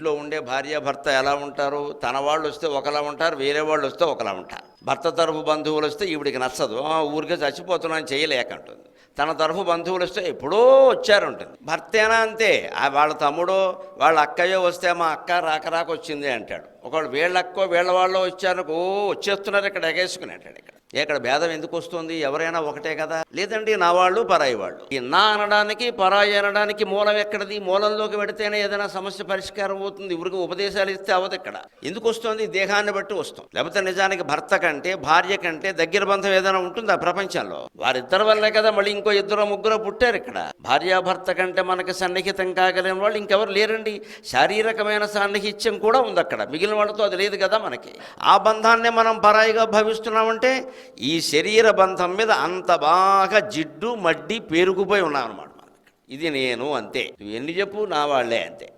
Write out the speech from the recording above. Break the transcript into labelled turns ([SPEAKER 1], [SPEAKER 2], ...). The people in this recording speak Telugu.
[SPEAKER 1] ఇంట్లో ఉండే భార్యాభర్త ఎలా ఉంటారు? తన వాళ్ళు వస్తే ఒకలా ఉంటారు వేరే వాళ్ళు వస్తే ఒకలా ఉంటారు. భర్త తరఫు బంధువులు వస్తే ఈవిడికి నచ్చదు. "ఆ, ఊరికే చచ్చిపోతున్నాను చేయలేకంటుంది తన తరఫు బంధువులు వస్తే ఎప్పుడో వచ్చారుంటుంది భర్తేనా అంతే? వాళ్ళ తమ్ముడో వాళ్ళ అక్కయ్యో వస్తే మా అక్క రాక రాక వచ్చింది అంటాడు. ఒకళ్ళు వీళ్ళక్కో వీళ్ళ వాళ్ళు వచ్చారు ఓ వచ్చేస్తున్నారు ఇక్కడ ఎగేసుకుని అంటాడు ఇక్కడ. ఇక్కడ భేదం ఎందుకు వస్తుంది? ఎవరైనా ఒకటే కదా? లేదండి నా వాళ్ళు పరాయి వాళ్ళు. ఈ నా అనడానికి పరాయి అనడానికి మూలం ఎక్కడది? మూలంలోకి పెడితేనే ఏదైనా సమస్య పరిష్కారం అవుతుంది. ఇవరికి ఉపదేశాలు ఇస్తే అవ్వదు ఇక్కడ. ఎందుకు వస్తుంది? దేహాన్ని బట్టి వస్తుంది. లేకపోతే నిజానికి భర్త కంటే భార్య కంటే దగ్గర బంధం ఏదైనా ఉంటుందా ప్రపంచంలో? వారిద్దరి వల్లే కదా మళ్ళీ ఇంకో ఇద్దరు ముగ్గురు పుట్టారు ఇక్కడ. భార్యాభర్త కంటే మనకి సన్నిహితం కాగలిగిన వాళ్ళు ఇంకెవరు లేరండి. శారీరకమైన సాన్నిహిత్యం కూడా ఉంది అక్కడ. మిగిలిన వాళ్ళతో అది లేదు కదా మనకి. ఆ బంధాన్నే మనం పరాయిగా భావిస్తున్నామంటే ఈ శరీర బంధం మీద అంత బాగా జిడ్డు మడ్డి పేరుకుపోయి ఉన్నామన్నమాట అనమాట ఇది నేను అంతే. నువ్వు ఎన్ని చెప్పు నా వాళ్ళే అంతే.